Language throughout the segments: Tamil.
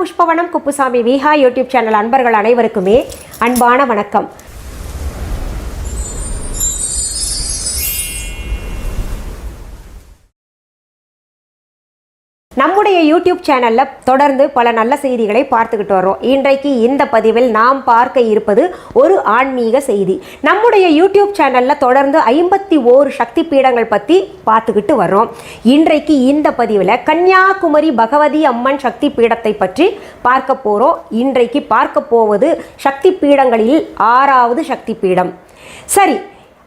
புஷ்பவனம் குப்புசாமி விஹா யூடியூப் சேனல் அன்பர்கள் அனைவருக்குமே அன்பான வணக்கம். நம்முடைய யூடியூப் சேனலில் தொடர்ந்து பல நல்ல செய்திகளை பார்த்துக்கிட்டு வரோம் இன்றைக்கு இந்த பதிவில் நாம் பார்க்க இருப்பது ஒரு ஆன்மீக செய்தி. நம்முடைய யூடியூப் சேனலில் தொடர்ந்து ஐம்பத்தி ஓரு சக்தி பீடங்கள் பற்றி பார்த்துக்கிட்டு வர்றோம். இன்றைக்கு இந்த பதிவில் கன்னியாகுமரி பகவதி அம்மன் சக்தி பீடத்தை பற்றி பார்க்க போகிறோம் இன்றைக்கு பார்க்க போவது சக்தி பீடங்களில் ஆறாவது சக்தி பீடம். சரி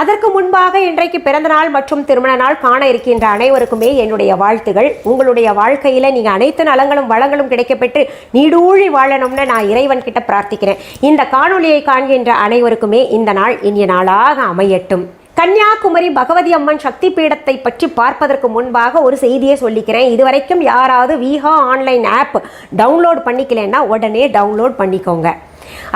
அதற்கு முன்பாக இன்றைக்கு பிறந்த நாள் மற்றும் திருமண நாள் காண இருக்கின்ற அனைவருக்குமே என்னுடைய வாழ்த்துகள். உங்களுடைய வாழ்க்கையில் நீங்கள் அனைத்து நலங்களும் வளங்களும் கிடைக்கப்பெற்று நீடூழி வாழணும்னு நான் இறைவன் கிட்ட பிரார்த்திக்கிறேன். இந்த காணொலியை காண்கின்ற அனைவருக்குமே இந்த நாள் இனிய நாளாக அமையட்டும். கன்னியாகுமரி பகவதி அம்மன் சக்தி பீடத்தை பற்றி பார்ப்பதற்கு முன்பாக ஒரு செய்தியை சொல்லிக்கிறேன். இதுவரைக்கும் யாராவது விஹா ஆன்லைன் ஆப் டவுன்லோட் பண்ணிக்கலன்னா உடனே டவுன்லோட் பண்ணிக்கோங்க.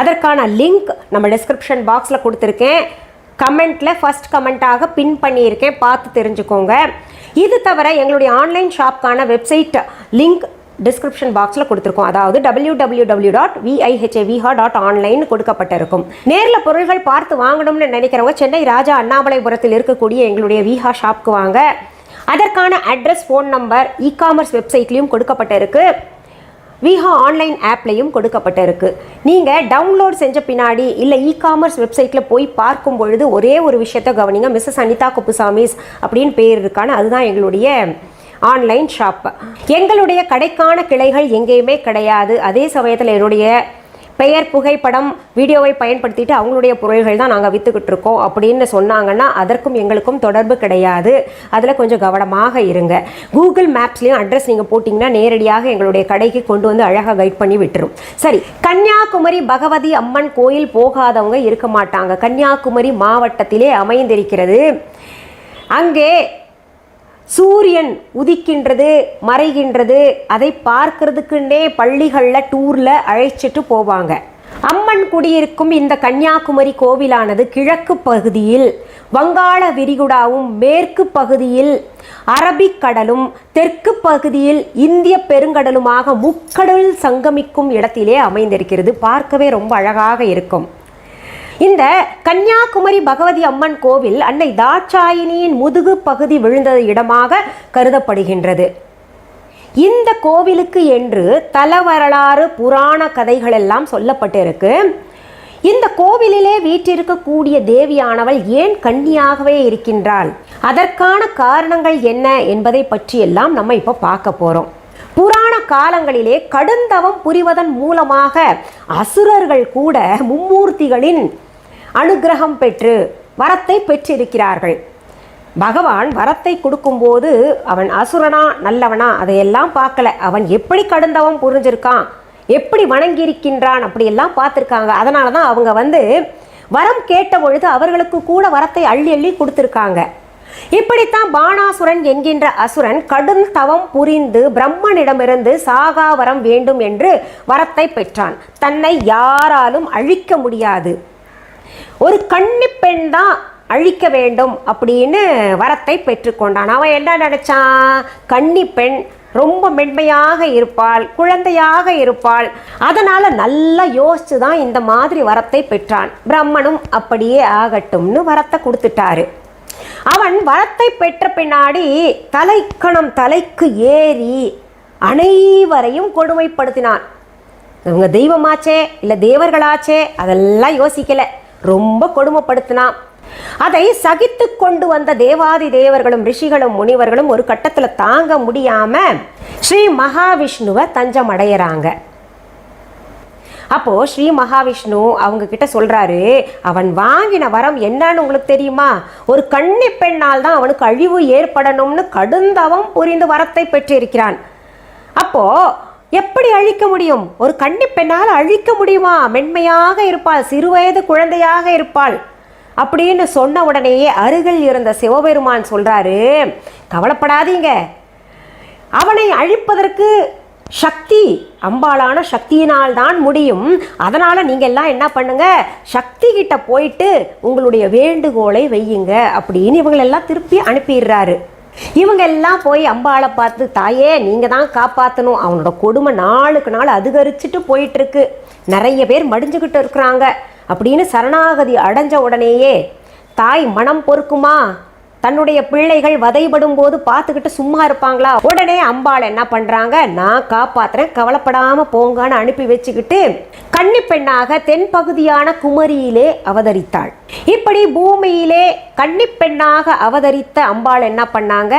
அதற்கான லிங்க் நம்ம டிஸ்கிரிப்ஷன் பாக்ஸில் கொடுத்துருக்கேன். கமெண்ட்டில் ஃபஸ்ட் கமெண்ட்டாக பின் பண்ணியிருக்கேன். பார்த்து தெரிஞ்சுக்கோங்க. இது தவிர எங்களுடைய ஆன்லைன் ஷாப்க்கான வெப்சைட் லிங்க் டிஸ்கிரிப்ஷன் பாக்ஸில் கொடுத்துருக்கோம். அதாவது டபிள்யூ டபிள்யூ டபிள்யூ டாட் விஐஹெச்ஏவிஹா டாட் ஆன்லைன் கொடுக்கப்பட்டிருக்கும். நேரில் பொருள்கள் பார்த்து வாங்கணும்னு நினைக்கிறவங்க சென்னை ராஜா அண்ணாமலைபுரத்தில் இருக்கக்கூடிய எங்களுடைய விஹா ஷாப்க்கு வாங்க. அதற்கான address phone number e commerce வெப்சைட்லேயும் கொடுக்கப்பட்டிருக்கு. விஹா ஆன்லைன் ஆப்லையும் கொடுக்கப்பட்டிருக்கு. நீங்கள் டவுன்லோட் செஞ்ச பின்னாடி இல்லை இ காமர்ஸ் வெப்சைட்டில் போய் பார்க்கும் பொழுது ஒரே ஒரு விஷயத்தை கவனிங்க. மிஸ்ஸஸ் அனிதா குப்புசாமிஸ் அப்படின்னு பேர் இருக்கான அதுதான் எங்களுடைய ஆன்லைன் ஷாப் எங்களுடைய கடைக்கான கிளைகள் எங்கேயுமே கிடையாது. அதே சமயத்தில் என்னுடைய பெயர் புகைப்படம் வீடியோவை பயன்படுத்திட்டு அவங்களுடைய பொருள்கள் தான் நாங்கள் விற்றுக்கிட்டு இருக்கோம் அப்படின்னு சொன்னாங்கன்னா அதற்கும் எங்களுக்கும் தொடர்பு கிடையாது. அதில் கொஞ்சம் கவனமாக இருங்க. கூகுள் மேப்ஸ்லேயும் அட்ரஸ் நீங்கள் போட்டிங்கன்னா நேரடியாக எங்களுடைய கடைக்கு கொண்டு வந்து அழகாக கைட் பண்ணி விட்டுரும். சரி கன்னியாகுமரி பகவதி அம்மன் கோயில் போகாதவங்க இருக்க மாட்டாங்க. கன்னியாகுமரி மாவட்டத்திலே அமைந்திருக்கிறது. அங்கே சூரியன் உதிக்கின்றது மறைகின்றது அதை பார்க்கறதுக்குன்னே பள்ளிகளில் டூரில் அழைச்சிட்டு போவாங்க. அம்மன் குடியிருக்கும் இந்த கன்னியாகுமரி கோவிலானது கிழக்கு பகுதியில் வங்காள விரிகுடாவும் மேற்கு பகுதியில் அரபிக் கடலும் தெற்கு பகுதியில் இந்திய பெருங்கடலுமாக முக்கடல் சங்கமிக்கும் இடத்திலே அமைந்திருக்கிறது. பார்க்கவே ரொம்ப அழகாக இருக்கும். இந்த கன்னியாகுமரி பகவதி அம்மன் கோவில் அன்னை தாட்சாயினியின் முதுகு பகுதி விழுந்த இடமாக கருதப்படுகின்றது. இந்த கோவிலுக்கு என்று தல வரலாறு புராண கதைகள் எல்லாம் சொல்லப்பட்டிருக்கு. இந்த கோவிலிலே வீற்றிருக்கக்கூடிய தேவியானவள் ஏன் கன்னியாகவே இருக்கின்றாள்? அதற்கான காரணங்கள் என்ன என்பதை பற்றியெல்லாம் நம்ம இப்போ பார்க்க போகிறோம் புராண காலங்களிலே கடுந்தவம் புரிவதன் மூலமாக அசுரர்கள் கூட மும்மூர்த்திகளின் அனுகிரகம் பெற்று வரத்தை பெற்றிருக்கிறார்கள். பகவான் வரத்தை கொடுக்கும்போது அவன் அசுரனா நல்லவனா அதையெல்லாம் பார்க்கல. அவன் எப்படி கடுந்தவம் புரிஞ்சிருக்கான்? எப்படி வணங்கியிருக்கின்றான்? அப்படியெல்லாம் பார்த்துருக்காங்க. அதனால தான் அவங்க வந்து வரம் கேட்ட பொழுது அவர்களுக்கு கூட வரத்தை அள்ளி அள்ளி கொடுத்துருக்காங்க. இப்படித்தான் பாணாசுரன் என்கின்ற அசுரன் கடும் தவம் புரிந்து பிரம்மனிடமிருந்து சாகா வரம் வேண்டும் என்று வரத்தை பெற்றான். தன்னை யாராலும் அழிக்க முடியாது. ஒரு கன்னி பெண் தான் அழிக்க வேண்டும் அப்படின்னு வரத்தை பெற்றுக்கொண்டான். அவன் என்ன நினைச்சான்? கன்னி பெண் ரொம்ப மென்மையாக இருப்பாள் குழந்தையாக இருப்பாள். அதனால நல்லா யோசிச்சு தான் இந்த மாதிரி வரத்தை பெற்றான். பிரம்மனும் அப்படியே ஆகட்டும்னு வரத்தை கொடுத்துட்டாரு. அவன் வரத்தை பெற்ற பின்னாடி தலைக்கணம் தலைக்கு ஏறி அனைவரையும் கொடுமைப்படுத்தினான். இவங்க தெய்வமாச்சே இல்லை தேவர்களாச்சே அதெல்லாம் யோசிக்கல. ரொம்ப கொடுமைப்படுத்தினான் அதை சகித்து கொண்டு வந்த தேவாதி தேவர்களும் ரிஷிகளும் முனிவர்களும் ஒரு கட்டத்தில் தாங்க முடியாம ஸ்ரீ மகாவிஷ்ணுவை தஞ்சம் அடையிறாங்க. அப்போ ஸ்ரீ மகாவிஷ்ணு அவங்க கிட்ட சொல்றாரு அவன் வாங்கின வரம் என்னன்னு உங்களுக்கு தெரியுமா? ஒரு கன்னி பெண்ணால் தான் அவனுக்கு அழிவு ஏற்படணும்னு கடுந்தவம் புரிந்து வரத்தை பெற்றிருக்கிறான். அப்போ எப்படி அழிக்க முடியும்? ஒரு கன்னி அழிக்க முடியுமா? மென்மையாக இருப்பாள் சிறுவயது குழந்தையாக இருப்பாள். அப்படின்னு சொன்ன உடனேயே அருகில் இருந்த சிவபெருமான் சொல்றாரு கவலைப்படாதீங்க. அவனை அழிப்பதற்கு சக்தி அம்பாளான சக்தியினால் தான் முடியும். அதனால நீங்க எல்லாம் என்ன பண்ணுங்க? சக்தி கிட்ட போயிட்டு உங்களுடைய வேண்டுகோளை வையுங்க. அப்படின்னு இவங்களெல்லாம் திருப்பி அனுப்பிடுறாரு. இவங்க எல்லாம் போய் அம்பாளை பார்த்து தாயே நீங்கள் தான் காப்பாற்றணும் அவனோட கொடுமை நாளுக்கு நாள் அதிகரிச்சுட்டு போயிட்டுருக்கு. நிறைய பேர் மடிஞ்சுக்கிட்டு இருக்கிறாங்க. அப்படின்னு சரணாகதி அடைஞ்ச உடனேயே தாய் மனம் பொறுக்குமா? தன்னுடைய பிள்ளைகள் வதைபடும் போது பார்த்துக்கிட்டு சும்மா இருப்பாங்களா? உடனே அம்பாள் என்ன பண்றாங்க? நான் காப்பாத்துறேன் கவலைப்படாம போங்கன்னு அனுப்பி வச்சுக்கிட்டு கன்னி பெண்ணாக தென்பகுதியான குமரியிலே அவதரித்தாள். இப்படி பூமியிலே கன்னி பெண்ணாக அவதரித்த அம்பாள் என்ன பண்ணாங்க?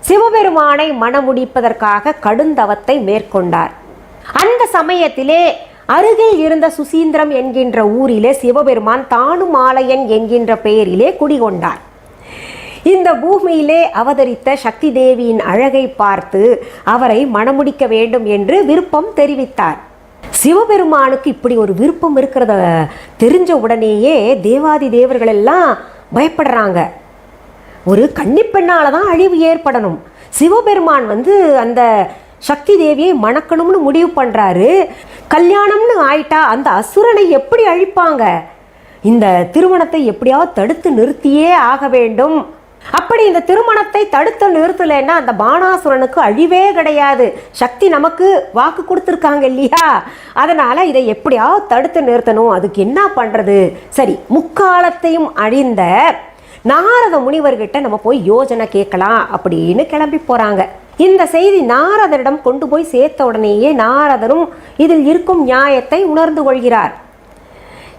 சிவபெருமானை மணமுடிப்பதற்காக கடுந்தவத்தை மேற்கொண்டார். அந்த சமயத்திலே அருகில் இருந்த சுசீந்திரம் என்கின்ற ஊரிலே சிவபெருமான் தானுமாலயன் என்கின்ற பெயரிலே குடிகொண்டார். இந்த பூமியிலே அவதரித்த சக்தி தேவியின் அழகை பார்த்து அவரை மணமுடிக்க வேண்டும் என்று விருப்பம் தெரிவித்தார். சிவபெருமானுக்கு இப்படி ஒரு விருப்பம் இருக்கிறத தெரிஞ்ச உடனேயே தேவாதி தேவர்கள் எல்லாம் பயப்படுறாங்க. ஒரு கன்னிப்பெண்ணால தான் அழிவு ஏற்படணும். சிவபெருமான் வந்து அந்த சக்தி தேவியை மணக்கணும்னு முடிவு பண்ணுறாரு கல்யாணம்னு ஆயிட்டா அந்த அசுரனை எப்படி அழிப்பாங்க? இந்த திருமணத்தை எப்படியாவது தடுத்து நிறுத்தியே ஆக வேண்டும். அப்படி இந்த திருமணத்தை தடுத்து நிறுத்தலைன்னா அந்த பானாசுரனுக்கு அழிவே கிடையாது. சக்தி நமக்கு வாக்கு கொடுத்துருக்காங்க இல்லையா? அதனால இதை எப்படியாவது தடுத்து நிறுத்தணும்? அதுக்கு என்ன பண்றது? சரி முக்காலத்தையும் அழிந்த நாரத முனிவர்கிட்ட நம்ம போய் யோஜனை கேட்கலாம் அப்படின்னு கிளம்பி போறாங்க. இந்த செய்தி நாரதரிடம் கொண்டு போய் சேர்த்த உடனேயே நாரதரும் இதில் இருக்கும் நியாயத்தை உணர்ந்து கொள்கிறார்.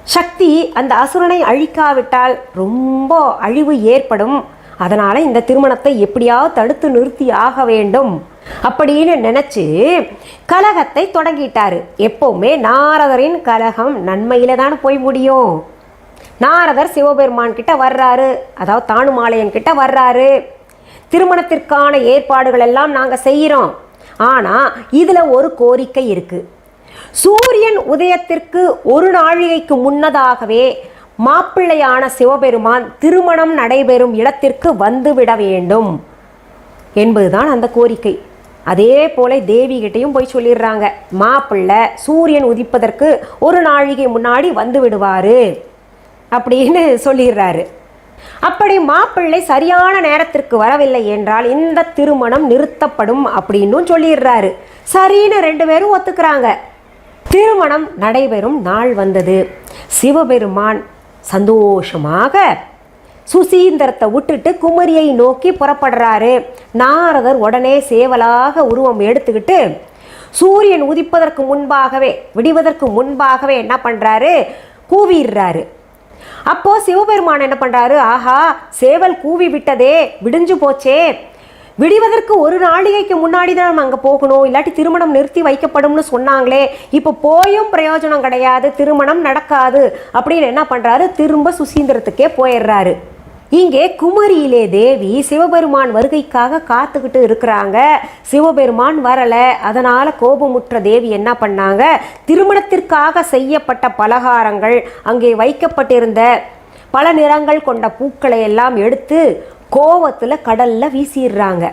சக்தி அந்த அசுரனை அழிக்காவிட்டால் ரொம்ப அழிவு ஏற்படும். அதனால் இந்த திருமணத்தை எப்படியாவது தடுத்து நிறுத்தி ஆக வேண்டும் அப்படின்னு நினச்சி கலகத்தை தொடங்கிட்டார். எப்போவுமே நாரதரின் கலகம் நன்மையில் தான் போய் முடியும். நாரதர் சிவபெருமான் கிட்ட வர்றாரு. அதாவது தானுமாலயன் கிட்ட வர்றாரு. திருமணத்திற்கான ஏற்பாடுகள் எல்லாம் நாங்கள் செய்கிறோம் ஆனால் இதில் ஒரு கோரிக்கை இருக்குது சூரியன் உதயத்திற்கு ஒரு நாழிகைக்கு முன்னதாகவே மாப்பிள்ளையான சிவபெருமான் திருமணம் நடைபெறும் இடத்திற்கு வந்துவிட வேண்டும் என்பதுதான் அந்த கோரிக்கை. அதே போல தேவிகிட்டையும் போய் சொல்லிடுறாங்க மாப்பிள்ளை சூரியன் உதிப்பதற்கு ஒரு நாழிகை முன்னாடி வந்து விடுவார் அப்படின்னு சொல்லிடுறாரு. அப்படி மாப்பிள்ளை சரியான நேரத்திற்கு வரவில்லை என்றால் இந்த திருமணம் நிறுத்தப்படும் அப்படின்னும் சொல்லிடுறாரு. சரின்னு ரெண்டு பேரும் ஒத்துக்கிறாங்க. திருமணம் நடைபெறும் நாள் வந்தது. சிவபெருமான் சந்தோஷமாக சுசீந்திரத்தை விட்டுட்டு குமரியை நோக்கி புறப்படுறாரு. நாரதர் உடனே சேவலாக உருவம் எடுத்துக்கிட்டு சூரியன் உதிப்பதற்கு முன்பாகவே விடிவதற்கு முன்பாகவே என்ன பண்ணுறாரு கூவிடுறாரு. அப்போது சிவபெருமான் என்ன பண்ணுறாரு ஆஹா சேவல் கூவி விட்டதே விடிஞ்சு போச்சே. விடுவதற்கு ஒரு நாளிகைக்கு முன்னாடி தான் நம்ம அங்கே போகணும். இல்லாட்டி திருமணம் நிறுத்தி வைக்கப்படும்னு சொன்னாங்களே இப்போ போயும் பிரயோஜனம் கிடையாது திருமணம் நடக்காது அப்படின்னு என்ன பண்ணுறாரு திரும்ப சுசீந்திரத்துக்கே போயிடுறாரு. இங்கே குமரியிலே தேவி சிவபெருமான் வருகைக்காக காத்துக்கிட்டு இருக்கிறாங்க. சிவபெருமான் வரலை. அதனால் கோபமுற்ற தேவி என்ன பண்ணாங்க? திருமணத்திற்காக செய்யப்பட்ட பலகாரங்கள் அங்கே வைக்கப்பட்டிருந்த பல நிறங்கள் கொண்ட பூக்களை எல்லாம் எடுத்து கோவத்தில் கடலில் வீசிடுறாங்க.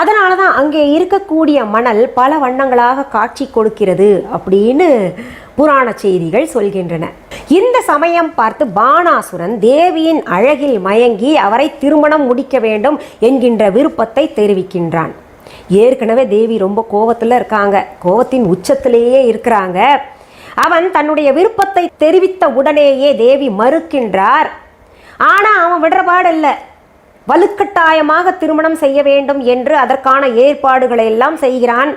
அதனால தான் அங்கே இருக்கக்கூடிய மணல் பல வண்ணங்களாக காட்சி கொடுக்கிறது அப்படின்னு புராண செய்திகள் சொல்கின்றன. இந்த சமயம் பார்த்து பானாசுரன் தேவியின் அழகில் மயங்கி அவரை திருமணம் முடிக்க வேண்டும் என்கின்ற விருப்பத்தை தெரிவிக்கின்றான். ஏற்கனவே தேவி ரொம்ப கோவத்தில் இருக்காங்க. கோவத்தின் உச்சத்திலேயே இருக்கிறாங்க. அவன் தன்னுடைய விருப்பத்தை தெரிவித்த உடனேயே தேவி மறுக்கின்றார். ஆனால் அவன் விடுற பாடில்லை வலுக்கட்டாயமாக திருமணம் செய்ய வேண்டும் என்று அதற்கான ஏற்பாடுகளை எல்லாம் செய்கிறான்.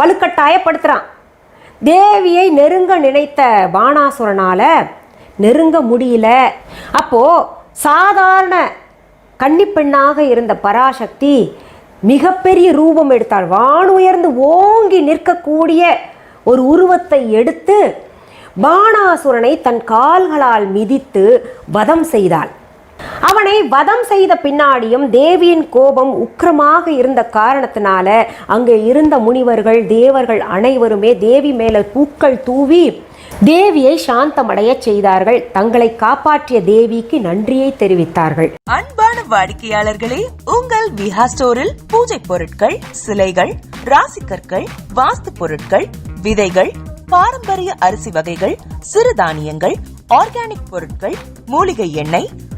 வலுக்கட்டாயப்படுத்துகிறான் தேவியை நெருங்க நினைத்த பானாசுரனால் நெருங்க முடியல. அப்போ சாதாரண கன்னிப்பெண்ணாக இருந்த பராசக்தி மிகப்பெரிய ரூபம் எடுத்தாள். வானுயர்ந்து ஓங்கி நிற்கக்கூடிய ஒரு உருவத்தை எடுத்து பானாசுரனை தன் கால்களால் மிதித்து வதம் செய்தாள். அவனை வதம் செய்த பின்னாடியும் தேவியின் கோபம் உக்கிரமாக இருந்த காரணத்தினால அங்கே இருந்த முனிவர்கள் தேவர்கள் அனைவருமே தேவி மேல பூக்கள் தூவி தேவியை சாந்தமடைய செய்தார்கள். தங்களை காப்பாற்றிய தேவிக்கு நன்றியை தெரிவித்தார்கள். அன்பான வாடிக்கையாளர்களே உங்கள் விஹா ஸ்டோரில் பூஜை பொருட்கள் சிலைகள் ராசிக்கற்கள் வாஸ்து பொருட்கள் விதைகள் பாரம்பரிய அரிசி வகைகள் சிறுதானியங்கள் ஆர்கானிக் பொருட்கள் மூலிகை எண்ணெய்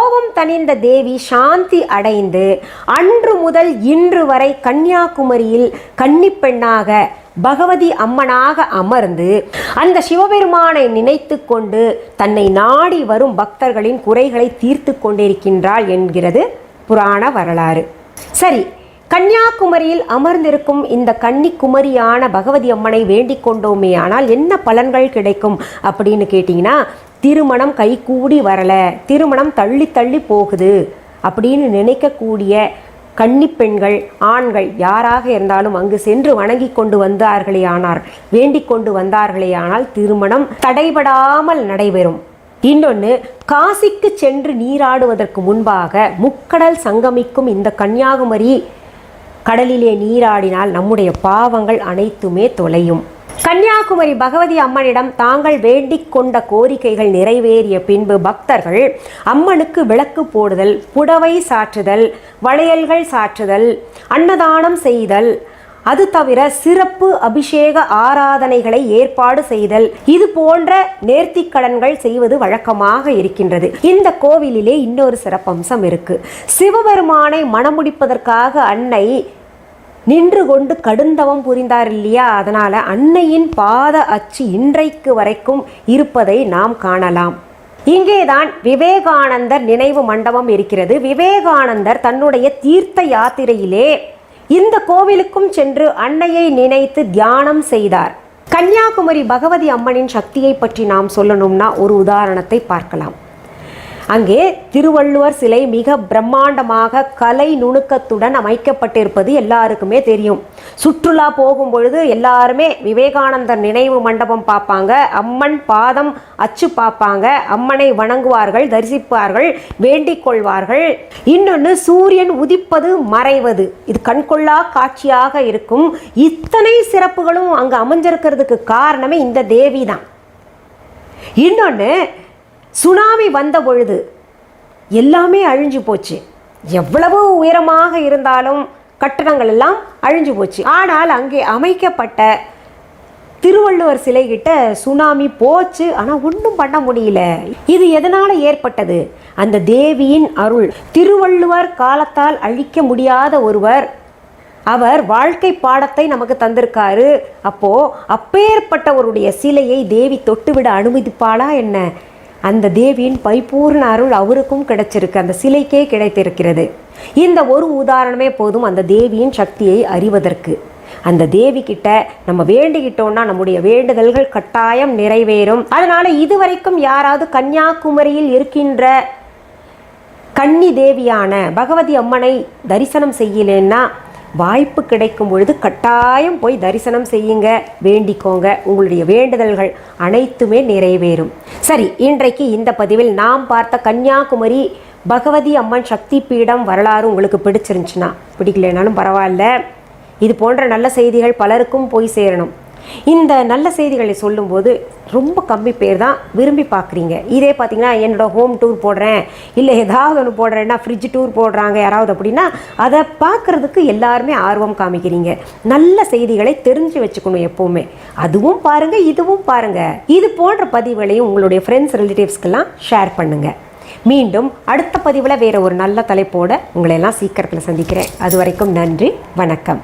கோபம் தணிந்த தேவி சாந்தி அடைந்து அன்று முதல் இன்று வரை கன்னியாகுமரியில் கன்னிப்பெண்ணாக பகவதி அம்மனாக அமர்ந்து அந்த சிவபெருமானை நினைத்து கொண்டு தன்னை நாடி வரும் பக்தர்களின் குறைகளை தீர்த்து கொண்டிருக்கின்றாள் என்கிறது புராண வரலாறு. சரி கன்னியாகுமரியில் அமர்ந்திருக்கும் இந்த கன்னிக்குமரியான பகவதி அம்மனை வேண்டிக் கொண்டோமே ஆனால் என்ன பலன்கள் கிடைக்கும் அப்படின்னு கேட்டிங்கன்னா திருமணம் கைகூடி வரல திருமணம் தள்ளி தள்ளி போகுது அப்படின்னு நினைக்கக்கூடிய கன்னிப்பெண்கள் ஆண்கள் யாராக இருந்தாலும் அங்கு சென்று வணங்கி கொண்டு வந்தார்களே ஆனார் வேண்டிக் கொண்டு வந்தார்களே ஆனால் திருமணம் தடைபடாமல் நடைபெறும். இன்னொன்று காசிக்கு சென்று நீராடுவதற்கு முன்பாக முக்கடல் சங்கமிக்கும் இந்த கன்னியாகுமரி கடலிலே நீராடினால் நம்முடைய பாவங்கள் அனைத்துமே தொலையும். கன்னியாகுமரி பகவதி அம்மனிடம் தாங்கள் வேண்டிக் கொண்ட கோரிக்கைகள் நிறைவேறிய பின்பு பக்தர்கள் அம்மனுக்கு விளக்கு போடுதல் புடவை சாற்றுதல் வளையல்கள் சாற்றுதல் அன்னதானம் செய்தல் அது தவிர சிறப்பு அபிஷேக ஆராதனைகளை ஏற்பாடு செய்தல். இது போன்ற நேர்த்திக்கடன்கள் செய்வது வழக்கமாக இருக்கின்றது. இந்த கோவிலிலே இன்னொரு சிறப்பம்சம் இருக்கு. சிவபெருமானை மணமுடிப்பதற்காக அன்னை நின்று கொண்டு கடுந்தவம் புரிந்தார் இல்லையா? அதனால அன்னையின் பாத அச்சு இன்றைக்கு வரைக்கும் இருப்பதை நாம் காணலாம். இங்கேதான் விவேகானந்தர் நினைவு மண்டபம் இருக்கிறது. விவேகானந்தர் தன்னுடைய தீர்த்த யாத்திரையிலே இந்த கோவிலுக்கும் சென்று அன்னையை நினைத்து தியானம் செய்தார். கன்னியாகுமரி பகவதி அம்மனின் சக்தியை பற்றி நாம் சொல்லணும்னா ஒரு உதாரணத்தை பார்க்கலாம். அங்கே திருவள்ளுவர் சிலை மிக பிரம்மாண்டமாக கலை நுணுக்கத்துடன் அமைக்கப்பட்டிருப்பது எல்லாருக்குமே தெரியும். சுற்றுலா போகும் பொழுது எல்லாருமே விவேகானந்தர் நினைவு மண்டபம் பார்ப்பாங்க. அம்மன் பாதம் அச்சு பார்ப்பாங்க. அம்மனை வணங்குவார்கள் தரிசிப்பார்கள் வேண்டிக் கொள்வார்கள். இன்னொன்று சூரியன் உதிப்பது மறைவது. இது கண்கொள்ளா காட்சியாக இருக்கும். இத்தனை சிறப்புகளும் அங்கே அமைஞ்சிருக்கிறதுக்கு காரணமே இந்த தேவி தான் இன்னொன்று சுனாமி வந்த பொழுது எல்லாமே அழிஞ்சு போச்சு. எவ்வளவு உயரமாக இருந்தாலும் கட்டடங்கள் எல்லாம் அழிஞ்சு போச்சு. ஆனால் அங்கே அமைக்கப்பட்ட திருவள்ளுவர் சிலை கிட்ட சுனாமி போச்சு. ஆனால் ஒன்றும் பண்ண முடியல. இது எதனால் ஏற்பட்டது? அந்த தேவியின் அருள். திருவள்ளுவர் காலத்தால் அழிக்க முடியாத ஒருவர். அவர் வாழ்க்கை பாடத்தை நமக்கு தந்திருக்காரு. அப்போ அப்பேற்பட்டவருடைய சிலையை தேவி தொட்டுவிட அனுமதிப்பாளா என்ன? அந்த தேவியின் பரிபூர்ண அருள் அவருக்கும் கிடைச்சிருக்கு. அந்த சிலைக்கே கிடைத்திருக்கிறது. இந்த ஒரு உதாரணமே போதும் அந்த தேவியின் சக்தியை அறிவதற்கு. அந்த தேவி கிட்ட நம்ம வேண்டிக்கிட்டோம்னா நம்முடைய வேண்டுதல்கள் கட்டாயம் நிறைவேறும். அதனால இதுவரைக்கும் யாராவது கன்னியாகுமரியில் இருக்கின்ற கன்னி தேவியான பகவதி அம்மனை தரிசனம் செய்யலைன்னா வாய்ப்பு கிடைக்கும் பொழுது கட்டாயம் போய் தரிசனம் செய்யுங்க வேண்டிக்கோங்க. உங்களுடைய வேண்டுதல்கள் அனைத்துமே நிறைவேறும். சரி இன்றைக்கு இந்த பதிவில் நாம் பார்த்த கன்னியாகுமரி பகவதி அம்மன் சக்தி பீடம் வரலாறு உங்களுக்கு பிடிச்சிருந்துச்சுன்னா பிடிக்கலனாலும் பரவாயில்ல. இது போன்ற நல்ல செய்திகள் பலருக்கும் போய் சேரணும். இந்த நல்ல செய்திகளை சொல்லும்போது ரொம்ப கம்மி பேர் தான் விரும்பி பார்க்குறீங்க. இதே பார்த்தீங்கன்னா என்னோட ஹோம் டூர் போடுறேன். இல்லை ஏதாவது ஒன்று போடுறேன்னா ஃப்ரிட்ஜ் டூர் போடுறாங்க யாராவது அப்படின்னா அதை பார்க்குறதுக்கு எல்லாருமே ஆர்வம் காமிக்கிறீங்க. நல்ல செய்திகளை தெரிஞ்சு வச்சுக்கணும் எப்போவுமே. அதுவும் பாருங்கள் இதுவும் பாருங்கள் இது போன்ற பதிவுகளையும் உங்களுடைய ஃப்ரெண்ட்ஸ் ரிலேட்டிவ்ஸ்க்கெல்லாம் ஷேர் பண்ணுங்கள் மீண்டும் அடுத்த பதிவில் வேறு ஒரு நல்ல தலைப்போட உங்களை எல்லாம் சீக்கிரத்தில் சந்திக்கிறேன். அது வரைக்கும் நன்றி வணக்கம்.